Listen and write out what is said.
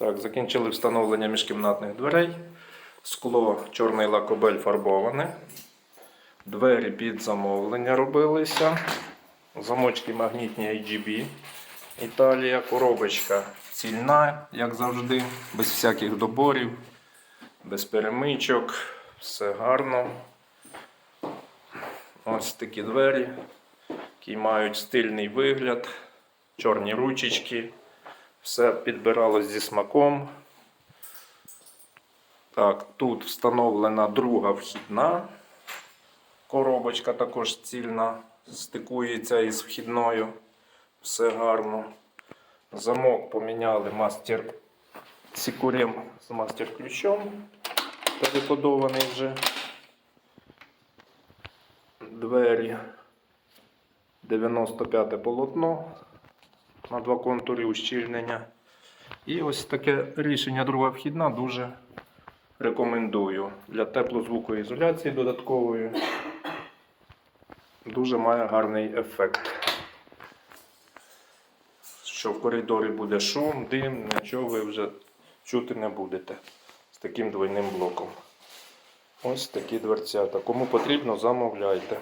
Так, закінчили встановлення міжкімнатних дверей. Скло чорний лакобель фарбоване. Двері під замовлення робилися. Замочки магнітні IGB. Італія, коробочка цільна, як завжди, без всяких доборів, без перемичок. Все гарно. Ось такі двері, які мають стильний вигляд, чорні ручечки. Все підбиралось зі смаком. Так, тут встановлена друга вхідна. Коробочка також цільна, стикується із вхідною. Все гарно. Замок поміняли мастер Сікурем з мастер-ключом. Перекодований вже. Двері 95 полотно на два контури ущільнення. І ось таке рішення друга вхідна дуже рекомендую для теплозвукоізоляції додаткової. Дуже має гарний ефект. Що в коридорі буде шум, дим, нічого ви вже чути не будете з таким двойним блоком. Ось такі дверцята. Кому потрібно, замовляйте.